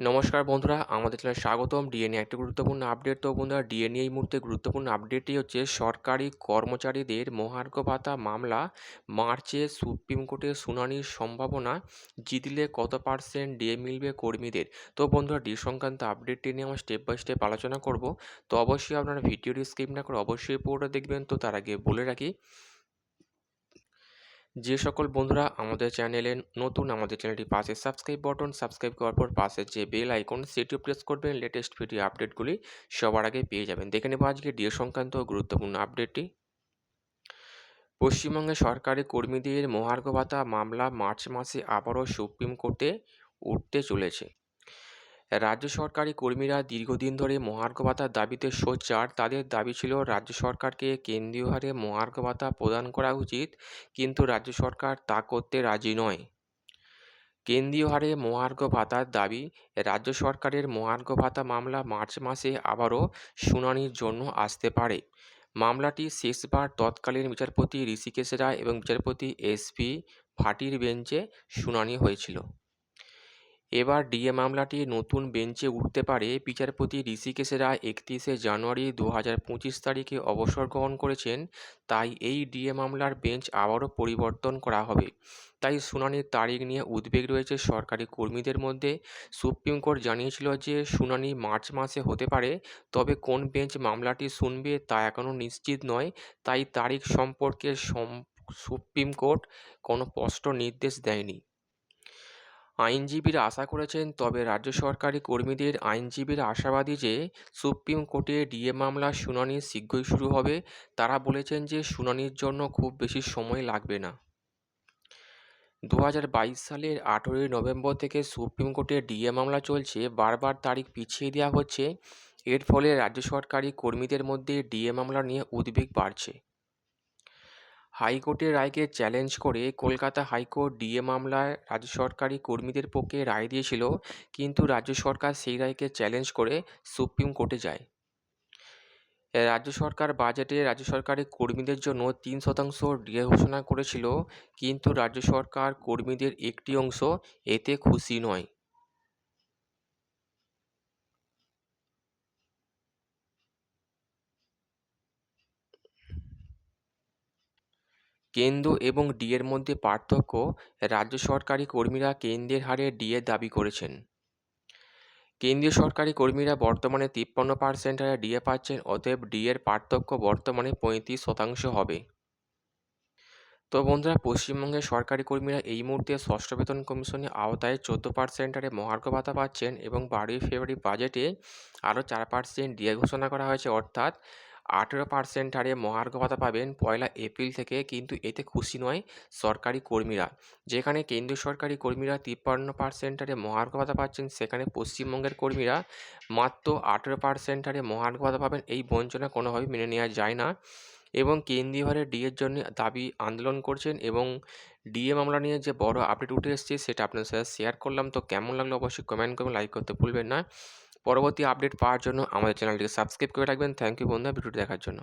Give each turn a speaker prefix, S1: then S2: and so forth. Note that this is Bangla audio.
S1: নমস্কার বন্ধুরা, আমাদের চ্যানেলে স্বাগতম। ডিএনএ একটি গুরুত্বপূর্ণ আপডেট তো বন্ধুরা ডিএনএ এই মুহূর্তে গুরুত্বপূর্ণ আপডেটটি হচ্ছে সরকারি কর্মচারীদের মহার্ঘ ভাতা মামলা, মার্চে সুপ্রিম কোর্টে শুনানির সম্ভাবনা, জিতলে কত পার্সেন্ট ডিএ মিলবে কর্মীদের? তো বন্ধুরা ডি সংক্রান্ত আপডেটটি নিয়ে আমরা স্টেপ বাই স্টেপ আলোচনা করব। তো অবশ্যই আপনারা ভিডিওটি স্কিপ না করে অবশ্যই পুরোটা দেখবেন। তো তার আগে বলে রাখি যে সকল বন্ধুরা আমাদের চ্যানেলে নতুন, আমাদের চ্যানেলটি পাশে সাবস্ক্রাইব বটন, সাবস্ক্রাইব করার পর পাশে যে বেল আইকন, সেটিও প্রেস করবেন। লেটেস্ট ভিডিও আপডেটগুলি সবার আগে পেয়ে যাবেন। দেখে নেব আজকে ডিএ সংক্রান্ত গুরুত্বপূর্ণ আপডেটটি পশ্চিমবঙ্গে সরকারি কর্মীদের মহার্ঘ ভাতা মামলা মার্চ মাসে আবারও সুপ্রিম কোর্টে উঠতে চলেছে। রাজ্য সরকারি কর্মীরা দীর্ঘদিন ধরে মহার্ঘ ভাতার দাবিতে সোচ্চার। তাদের দাবি ছিল, রাজ্য সরকারকে কেন্দ্রীয় হারে মহার্ঘ ভাতা প্রদান করা উচিত, কিন্তু রাজ্য সরকার তা করতে রাজি নয়। কেন্দ্রীয় হারে মহার্ঘ ভাতার দাবি, রাজ্য সরকারের মহার্ঘ ভাতা মামলা মার্চ মাসে আবারও শুনানির জন্য আসতে পারে। মামলাটি শেষবার তৎকালীন বিচারপতি ঋষিকেশ রায় এবং বিচারপতি এসপি ভাটির বেঞ্চে শুনানি হয়েছিল। এবার ডিএ মামলাটি নতুন বেঞ্চে উঠতে পারে। বিচারপতি ঋষিকেশ রায় একত্রিশে জানুয়ারি দু হাজার পঁচিশ তারিখে অবসর গ্রহণ করেছেন। তাই এই ডিএ মামলার বেঞ্চ আবারও পরিবর্তন করা হবে। তাই শুনানির তারিখ নিয়ে উদ্বেগ রয়েছে সরকারি কর্মীদের মধ্যে। সুপ্রিম কোর্ট জানিয়েছিল যে শুনানি মার্চ মাসে হতে পারে, তবে কোন বেঞ্চ মামলাটি শুনবে তা এখনও নিশ্চিত নয়। তাই তারিখ সম্পর্কে সুপ্রিম কোর্ট কোনো স্পষ্ট নির্দেশ দেয়নি। আইনজীবীরা আশা করেছেন, তবে রাজ্য সরকারি কর্মীদের আইনজীবীরা আশাবাদী যে সুপ্রিম কোর্টে ডিএ মামলার শুনানি শীঘ্রই শুরু হবে, তারা বলেছেন যে শুনানির জন্য খুব বেশি সময় লাগবে না। দু হাজার বাইশ সালের আঠেরোই নভেম্বর থেকে সুপ্রিম কোর্টে ডিএ মামলা চলছে, বারবার তারিখ পিছিয়ে দেওয়া হচ্ছে। এর ফলে রাজ্য সরকারি কর্মীদের মধ্যে ডিএ মামলা নিয়ে উদ্বেগ বাড়ছে। হাইকোর্টের রায়কে চ্যালেঞ্জ করে কলকাতা হাইকোর্ট ডিএ মামলায় রাজ্য সরকারি কর্মীদের পক্ষে রায় দিয়েছিল, কিন্তু রাজ্য সরকার সেই রায়কে চ্যালেঞ্জ করে সুপ্রিম কোর্টে যায়। রাজ্য সরকার বাজেটে রাজ্য সরকারি কর্মীদের জন্য তিন শতাংশ ডিএ ঘোষণা করেছিল, কিন্তু রাজ্য সরকার কর্মীদের একটি অংশ এতে খুশি নয়। কেন্দ্র এবং ডিএর মধ্যে পার্থক্য রাজ্য সরকারি কর্মীরা কেন্দ্রের হারে ডিএ দাবি করেছেন। কেন্দ্রীয় সরকারি কর্মীরা বর্তমানে তিপ্পান্ন পার্সেন্ট হারে ডিএ পাচ্ছেন, অতএব ডিএর পার্থক্য বর্তমানে পঁয়ত্রিশ শতাংশ হবে। তো বন্ধুরা, পশ্চিমবঙ্গের সরকারি কর্মীরা এই মুহূর্তে ষষ্ঠ বেতন কমিশনের আওতায় চোদ্দ পার্সেন্ট হারে মহার্ঘ ভাতা পাচ্ছেন এবং বারোই ফেব্রুয়ারি বাজেটে আরও চার পার্সেন্ট ডিএ ঘোষণা করা হয়েছে। অর্থাৎ আঠেরো পার্সেন্ট হারে মহার্ঘ ভাতা পাবেন পয়লা এপ্রিল থেকে, কিন্তু এতে খুশি নয় সরকারি কর্মীরা। যেখানে কেন্দ্রীয় সরকারি কর্মীরা তিপ্পান্ন পার্সেন্ট হারে মহার্ঘ ভাতা পাচ্ছেন, সেখানে পশ্চিমবঙ্গের কর্মীরা মাত্র আঠেরো পার্সেন্ট হারে মহার্ঘ ভাতা পাবেন। এই বঞ্চনা কোনোভাবেই মেনে নেওয়া যায় না এবং কেন্দ্রীয় হারে ডিএর জন্য দাবি আন্দোলন করছেন এবং ডিএ মামলা নিয়ে যে বড় আপডেট উঠে এসেছে, সেটা আপনার সাথে শেয়ার করলাম। তো কেমন লাগল অবশ্যই কমেন্ট করবেন লাইক করতে ভুলবেন না। পরবর্তী আপডেট পাওয়ার জন্য আমাদের চ্যানেলটিকে সাবস্ক্রাইব করে রাখবেন। থ্যাংক ইউ বন্ধুরা, ভিডিওটি দেখার জন্য।